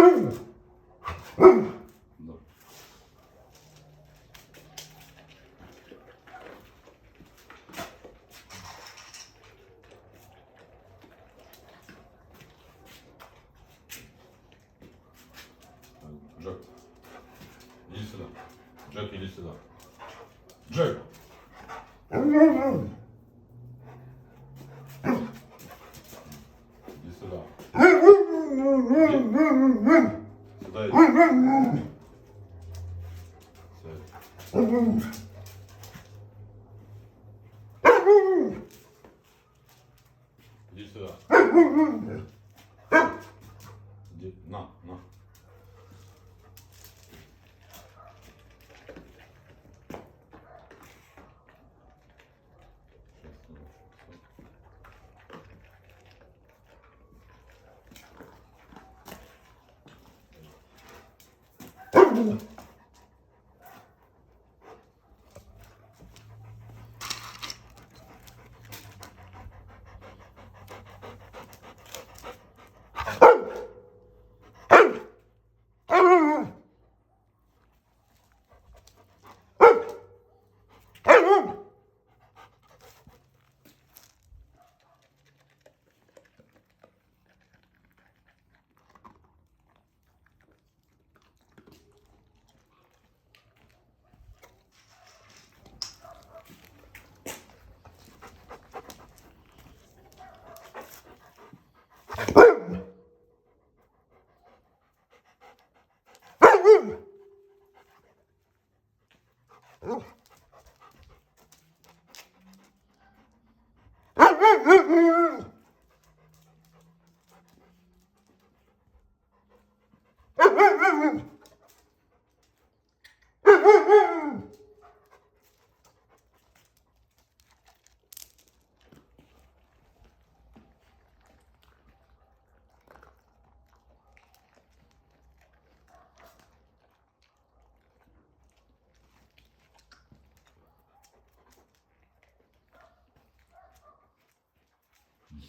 Да. Джек, иди сюда. Джек, иди сюда. Джек! errado. Ooh.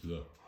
silah.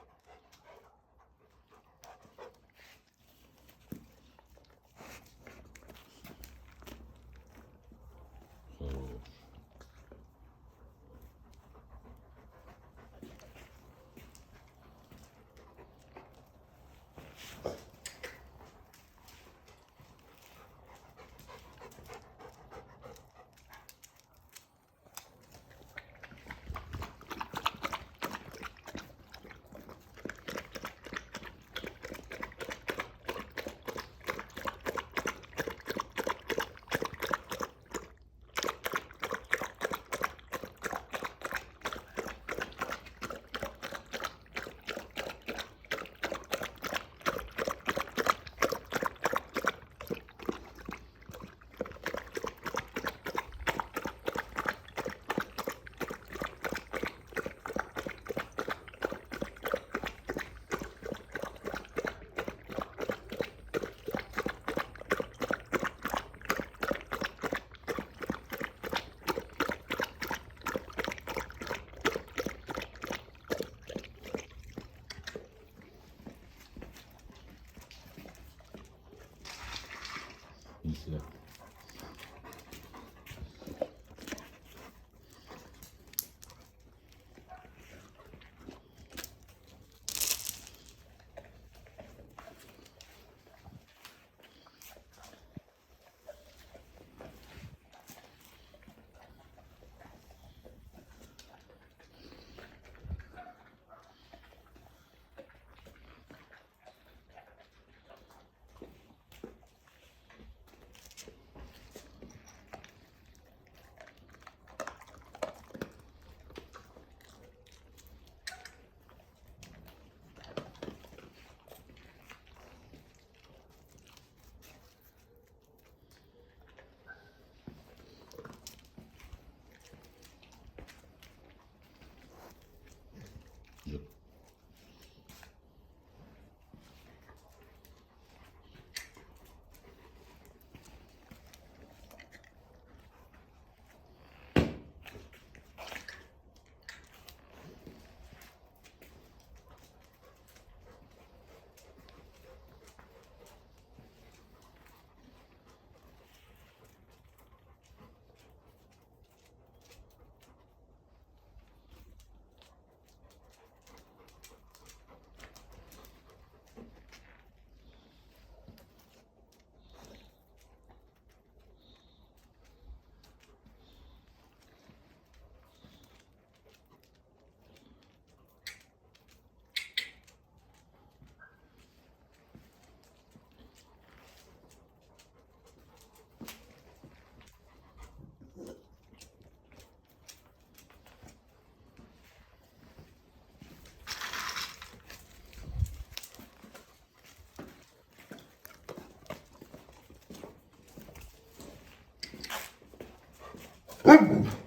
Oh.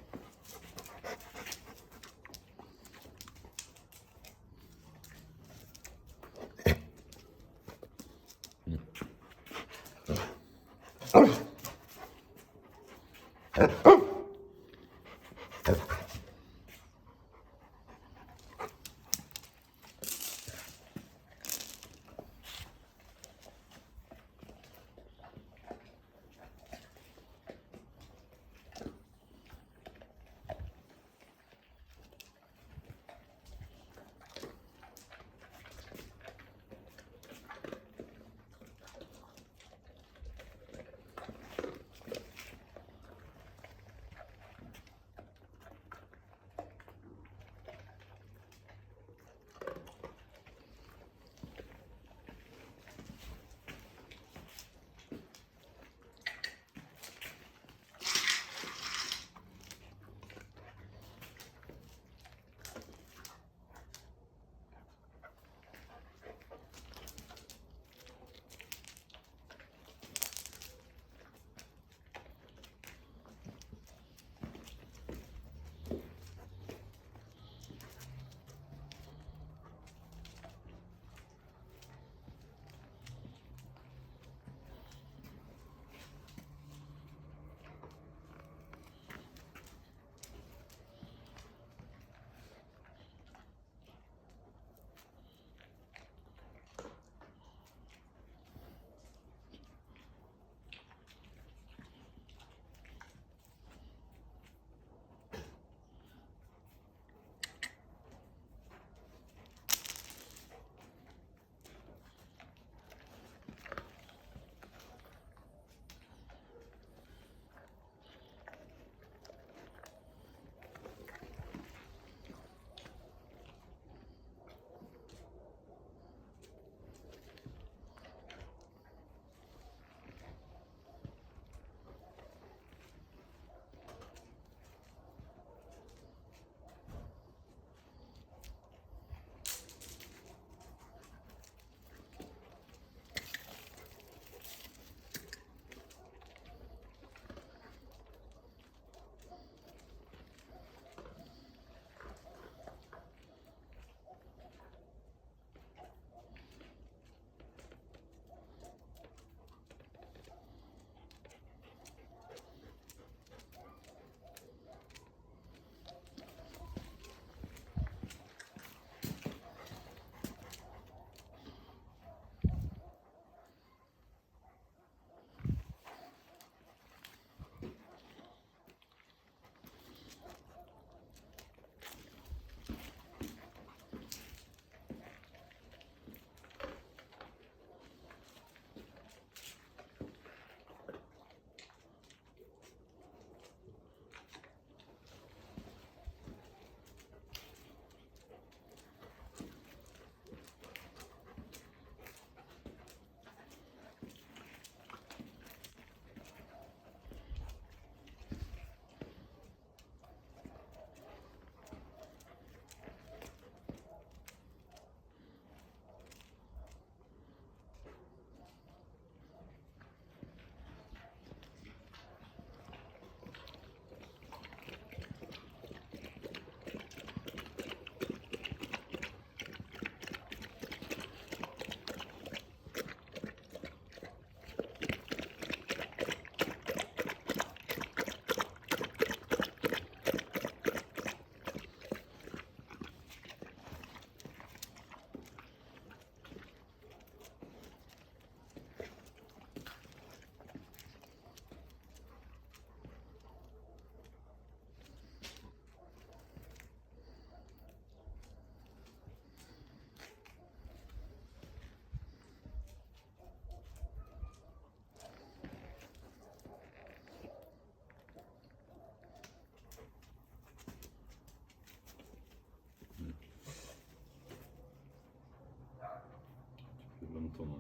怎么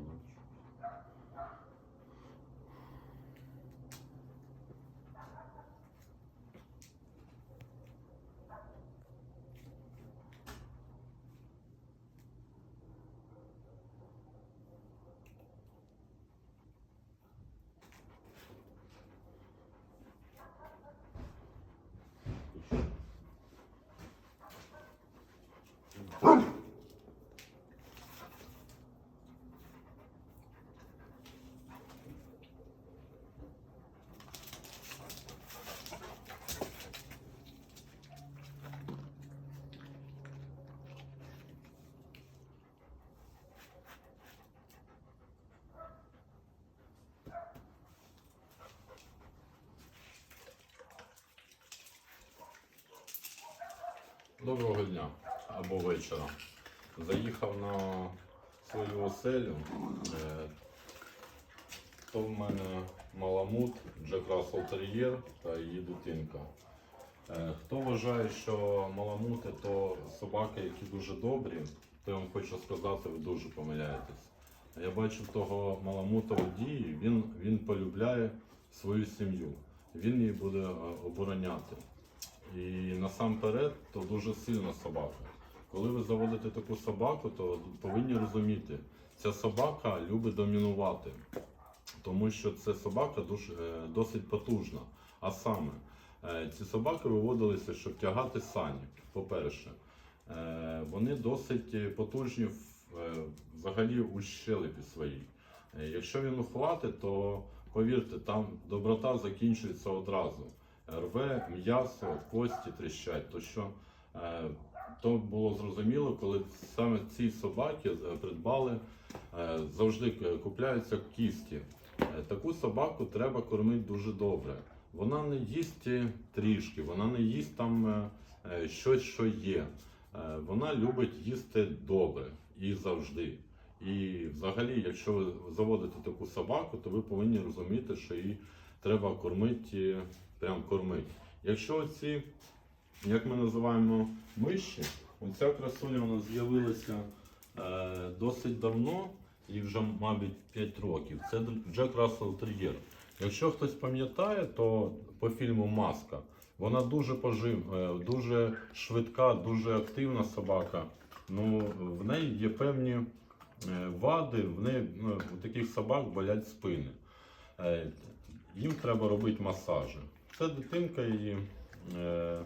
Доброго дня або вечора. Заїхав на свою оселю. Е, То в мене маламут, Джек Рассел Тер'єр та її дитинка. Е, Хто вважає, що маламути то собаки, які дуже добрі, то я вам хочу сказати, ви дуже помиляєтесь. Я бачу того маламута у дії, він, він полюбляє свою сім'ю, він її буде е, обороняти. І насамперед, то дуже сильна собака. Коли ви заводите таку собаку, то повинні розуміти, ця собака любить домінувати, тому що ця собака е, досить потужна. А саме, е, ці собаки виводилися, щоб тягати сані. По-перше, Е, вони досить потужні взагалі у щелепі своїй. Якщо він ухватить, то повірте, там доброта закінчується одразу. Рве м'ясо, кості тріщать. То що е, то було зрозуміло, коли саме ці собаки придбали, е, завжди купляються кісті. Е, Таку собаку треба кормити дуже добре. Вона не їсть трішки, вона не їсть там щось, що є. Вона любить їсти добре і завжди. І взагалі, якщо ви заводите таку собаку, то ви повинні розуміти, що її треба кормити, прям кормити. Якщо ці, як ми називаємо миші, оця красуня вона з'явилася е, досить давно, їй вже, мабуть, 5 років. Це Джек Рассел Тер'єр. Якщо хтось пам'ятає, то по фільму Маска вона дуже пожив, е, дуже швидка, дуже активна собака. Ну, в неї є певні е, вади, в неї ну, у таких собак болять спини. Е, Їм треба робити масажі. Це дитинка її е,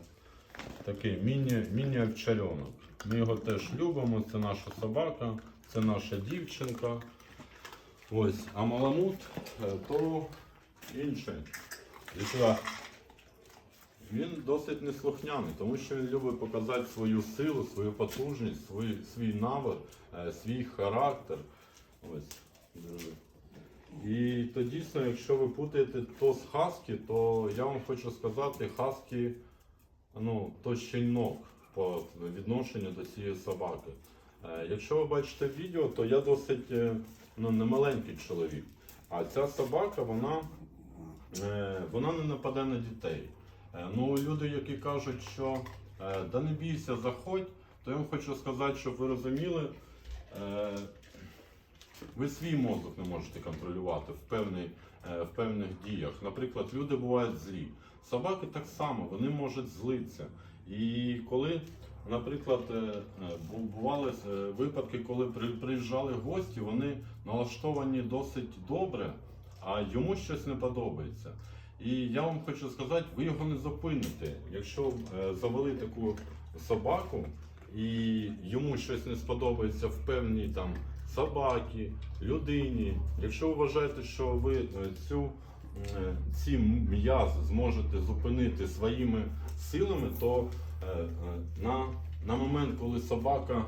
такий міні, міні-овчарьонок. Ми його теж любимо, це наша собака, це наша дівчинка. Ось, а маламут е, то інший. Він досить неслухняний, тому що він любить показати свою силу, свою потужність, свій, свій навик, е, свій характер. Ось. І то дійсно, якщо ви путаєте то з хаскі, то я вам хочу сказати, хаскі ну, то щенок по відношенню до цієї собаки. Е, Якщо ви бачите відео, то я досить е, ну, не маленький чоловік. А ця собака, вона, е, вона не нападе на дітей. Ну, люди, які кажуть, що да не бійся, заходь, то я вам хочу сказати, щоб ви розуміли, ви свій мозок не можете контролювати в, певний, е, в певних діях. Наприклад, люди бувають злі. Собаки так само, вони можуть злитися. І коли, наприклад, е, е, бу- бували випадки, коли при- приїжджали гості, вони налаштовані досить добре, а йому щось не подобається. І я вам хочу сказати, ви його не зупините. Якщо завели таку собаку і йому щось не сподобається в певній там собакі, людині. Якщо ви вважаєте, що ви е, цю, е, ці м'язи зможете зупинити своїми силами, то е, на, на момент, коли собака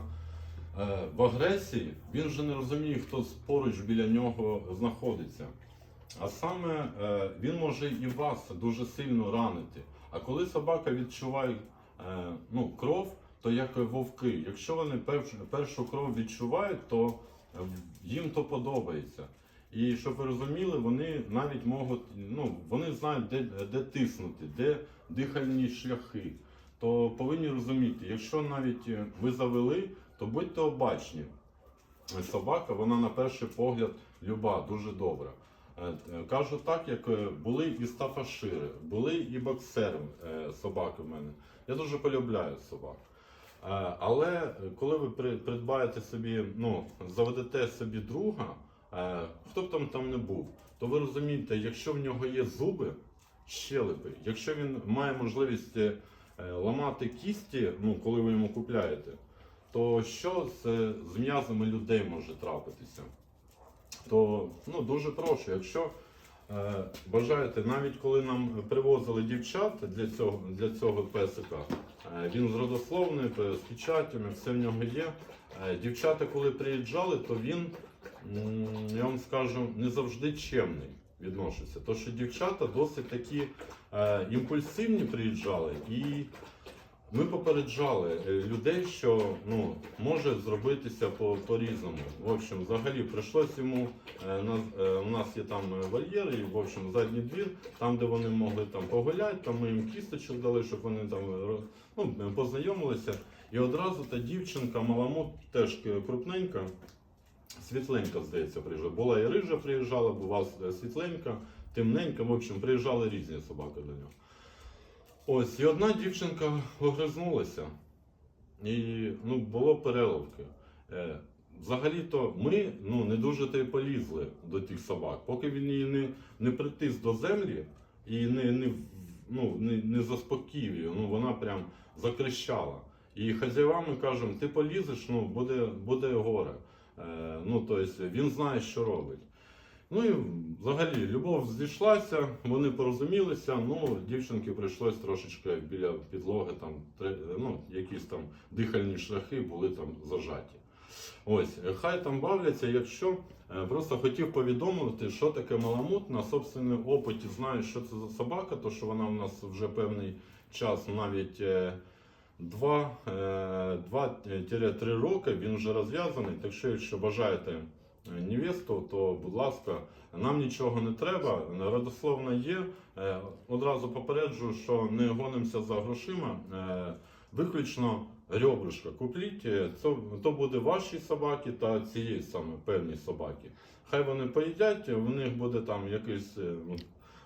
в агресії, він вже не розуміє, хто поруч біля нього знаходиться. А саме він може і вас дуже сильно ранити. А коли собака відчуває ну, кров, то як вовки. Якщо вони першу, кров відчувають, то їм то подобається. І щоб ви розуміли, вони навіть можуть, ну, вони знають, де, де тиснути, де дихальні шляхи. То повинні розуміти, якщо навіть е, ви завели, то будьте обачні. Собака, вона на перший погляд люба, дуже добра. Е, е, Кажу так, як були і стафашири, були і боксери собаки в мене. Я дуже полюбляю собак. Е, Але коли ви придбаєте собі, ну, заведете собі друга, е, хто б там там не був, то ви розумієте, якщо в нього є зуби, щелепи, якщо він має можливість е, ламати кісті, ну, коли ви йому купляєте, то що з, з м'язами людей може трапитися? то ну, дуже прошу, якщо бажаєте, навіть коли нам привозили дівчат для цього, для цього песика, е, він з родословною, е, з печатями, все в нього є. Е, дівчата, коли приїжджали, то він, я вам скажу, не завжди чемний відноситься. То що дівчата досить такі е, імпульсивні приїжджали і ми попереджали е, людей, що ну, може зробитися по- по-різному. в общем, взагалі прийшлось йому. е, на- е, у нас є там е, вольєр, і в общем, задній двір, там, де вони могли там погуляти, там ми їм кісточок дали, щоб вони там ну, познайомилися. І одразу та дівчинка, маламут, теж крупненька, світленька, здається, приїжджала. Була і рижа приїжджала, була е, світленька, темненька. В общем, приїжджали різні собаки до нього. Ось, і одна дівчинка огризнулася. І ну, було переливки. Е, взагалі-то ми ну, не дуже й полізли до тих собак, поки він її не, не притис до землі і не, не, ну, не, не заспокоїв її, ну, вона прям закричала. І хазяївам ми кажемо, ти полізеш, ну, буде, буде горе. Е, ну, тобто він знає, що робить. Ну і взагалі любов зійшлася, вони порозумілися. Ну, дівчинки прийшлось трошечки біля підлоги, там ну, якісь там дихальні шляхи були там зажаті. Ось, е, хай там бавляться, якщо е, просто хотів повідомити, що таке маламут на собственному опиті знаю, що це за собака, то що вона у нас вже певний час, навіть е, 2-3 роки він вже розв'язаний. Так що, якщо бажаєте е, невесту, то будь ласка, нам нічого не треба. Родословна є. Е, Одразу попереджую, що не гонимося за грошима. Е, Виключно ребрышка купліть, е, це, то буде ваші собаки та цієї саме певні собаки. Хай вони поїдять, в них буде там якийсь е,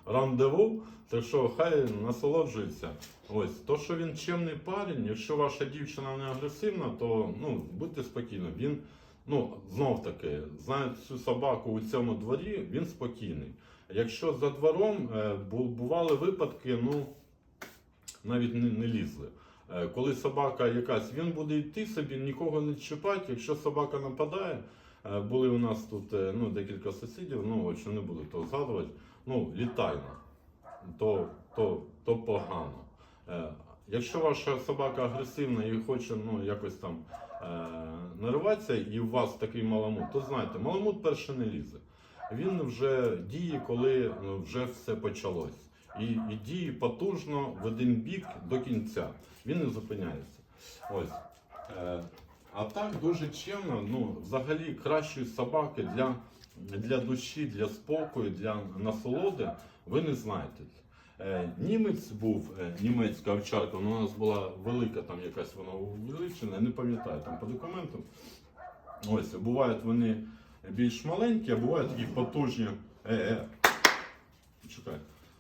рандеву, так що хай насолоджуються. Ось, то, що він чемний парень, якщо ваша дівчина не агресивна, то ну, будьте спокійні. Він, ну, знов таки, знає цю собаку у цьому дворі, він спокійний. Якщо за двором е, бу- бували випадки, ну навіть не, не лізли. Е, Коли собака якась, він буде йти собі, нікого не чіпати. Якщо собака нападає, е, були у нас тут ну, декілька сусідів, ну що не буду того згадувати, ну літально, то, то, то погано. Якщо ваша собака агресивна і хоче ну, якось там е, нариватися, і у вас такий маламут, то знайте, маламут перше не лізе. Він вже діє, коли ну, вже все почалось. І, і діє потужно в один бік до кінця. Він не зупиняється. Ось. Е, а так дуже чемно, ну, взагалі кращої собаки для, для душі, для спокою, для насолоди ви не знаєте. Е, німець був, е, німецька овчарка, ну, у нас була велика там якась вона увеличена, не пам'ятаю там по документам. Ось, бувають вони більш маленькі, а бувають такі потужні. Е, е. Чекай.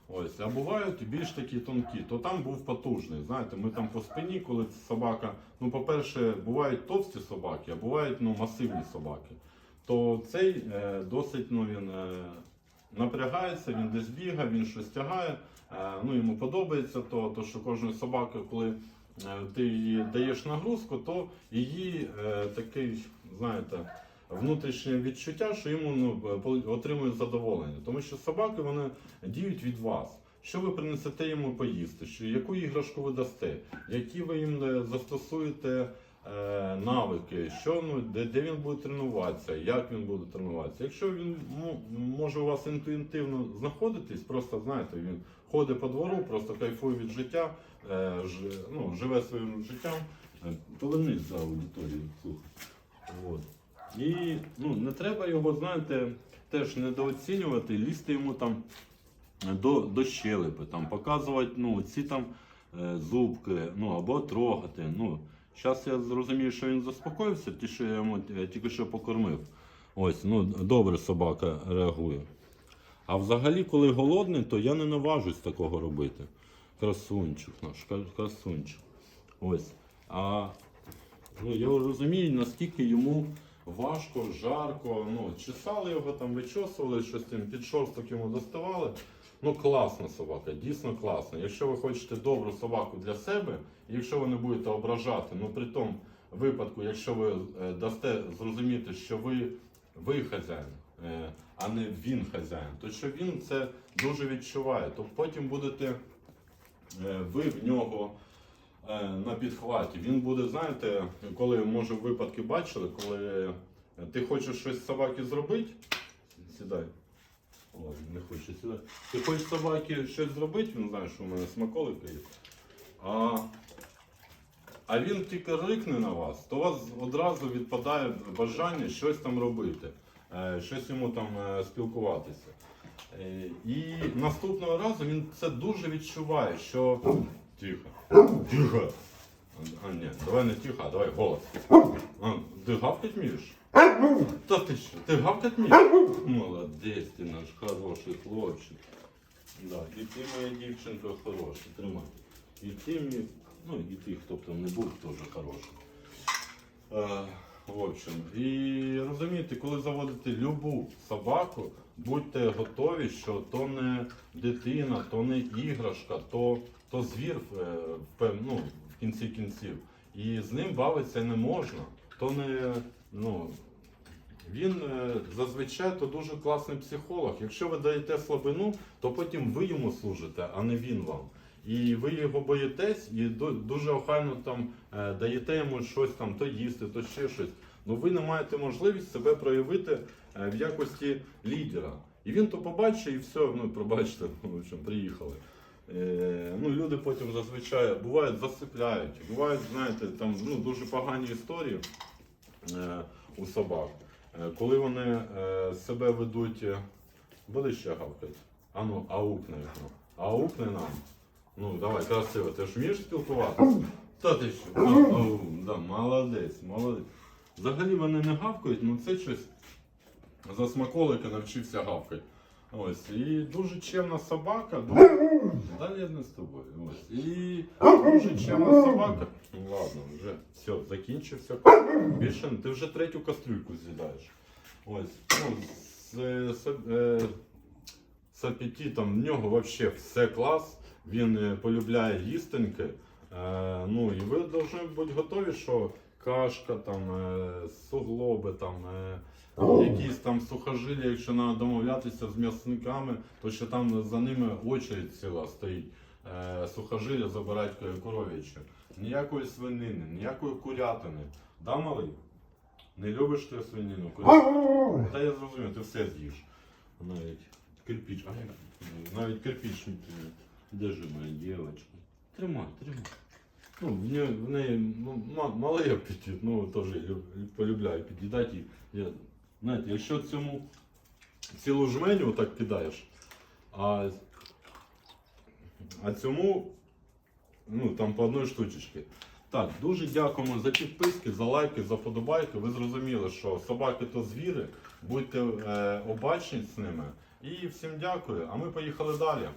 Ось, а бувають більш такі тонкі, то там був потужний. Знаєте, ми там по спині, коли собака. Ну, по-перше, бувають товсті собаки, а бувають ну, масивні собаки. То цей е, досить ну, він е, напрягається, він десь бігає, він щось тягає. Е, ну, йому подобається то, то що кожної собаки, коли е, ти їй даєш нагрузку, то її е, такий, знаєте, внутрішнє відчуття, що йому ну, отримує задоволення. Тому що собаки вони діють від вас. Що ви принесете йому поїсти, що, яку іграшку ви дасте, які ви їм застосуєте е, навики, що, ну, де, де він буде тренуватися, як він буде тренуватися. Якщо він ну, може у вас інтуїтивно знаходитись, просто знаєте, він ходить по двору, просто кайфує від життя, е, ну, живе своїм життям, е, повернись за аудиторію, слухай. І ну, не треба його, знаєте, теж недооцінювати, лізти йому там до, до щелепи, там, показувати ну, ці там е, зубки, ну, або трогати. Ну, зараз я зрозумію, що він заспокоївся, ті, що я йому е, тільки що покормив. Ось, ну, добре собака реагує. А взагалі, коли голодний, то я не наважусь такого робити. Красунчик наш, кра- красунчик. Ось. А ну, я розумію, наскільки йому важко, жарко. Ну, чесали його там, вичосували, щось там під шорсток йому доставали. Ну, класна собака, дійсно класна. Якщо ви хочете добру собаку для себе, якщо ви не будете ображати, ну при тому випадку, якщо ви е, дасте зрозуміти, що ви, ви хазяїн, а не він хазяїн, то що він це дуже відчуває, то потім будете е, ви в нього е, на підхваті. Він буде, знаєте, коли може випадки бачили, коли ти хочеш щось собаки зробити, сідай. Ой, не хоче сідати. Ти хочеш собаки щось зробити, він знає, що у мене смаколики є. А а він тільки рикне на вас, то у вас одразу відпадає бажання щось там робити, е, щось йому там е, спілкуватися. Е, І наступного разу він це дуже відчуває, що тихо, тихо. А, ні, давай не тихо, а давай голос. А, ти гавкать вмієш? Та ти що, ти гавкать вмієш? Молодець, ти наш хороший хлопчик. Да, і ти моя дівчинка хороша, тримай. І ти мій, ну і ти, хто б там не був, теж хороший. В общем, і розумієте, коли заводите любу собаку, будьте готові, що то не дитина, то не іграшка, то, то звір е, ну, в кінці кінців. І з ним бавитися не можна. То не, ну, він е, зазвичай то дуже класний психолог. Якщо ви даєте слабину, то потім ви йому служите, а не він вам. І ви його боїтесь, і ду- дуже охайно там е, даєте йому щось там, то їсти, то ще щось. Ну ви не маєте можливість себе проявити е, в якості лідера. І він то побачить і все, ну пробачте, ну, в общем, приїхали. Е, ну, люди потім зазвичай бувають засипляють, бувають, знаєте, там ну, дуже погані історії у собак. Коли вони себе ведуть, буде ще гавкать. А ну, аукне ну. Аукне нам. Ну, давай, красиво, ти ж вмієш спілкуватися? Та ти що? Ау, да, молодець, молодець. Взагалі вони не гавкають, ну це щось за смаколики навчився гавкати. Ось, і дуже чемна собака. Далі я не з тобою. Ось. І дуже чемна собака. Ну ладно, вже все, закінчився. Більше ти вже третю кастрюльку з'їдаєш. Ось. Ну, з, з, е, з апетитом в нього взагалі все клас. Він е, полюбляє їстеньки. Е, ну і ви повинні бути готові, що кашка, там, е, суглоби, там, якісь там сухожилля, якщо треба домовлятися з м'ясниками, то що там за ними очередь ціла стоїть. Сухожилля забирають ко- коров'яче. Ніякої свинини, ніякої курятини. Да, малий? Не любиш ти свинину? Курятину? Та я зрозумів, ти все з'їш. Навіть кирпіч. Навіть кирпіч. Де ж моя дівчинка? Тримай, тримай. Ну, в неї, в неї ну, малий апетит, ну теж полюбляю під'їдати. Я, знаєте, якщо цьому цілу жменю так кидаєш, а, а цьому ну, там по одній штучечці. Так, дуже дякуємо за підписки, за лайки, за подобайки. Ви зрозуміли, що собаки то звіри, будьте е, обачні з ними. І всім дякую. А ми поїхали далі.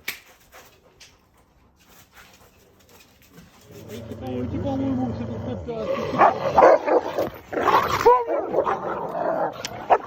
По-моему, все тут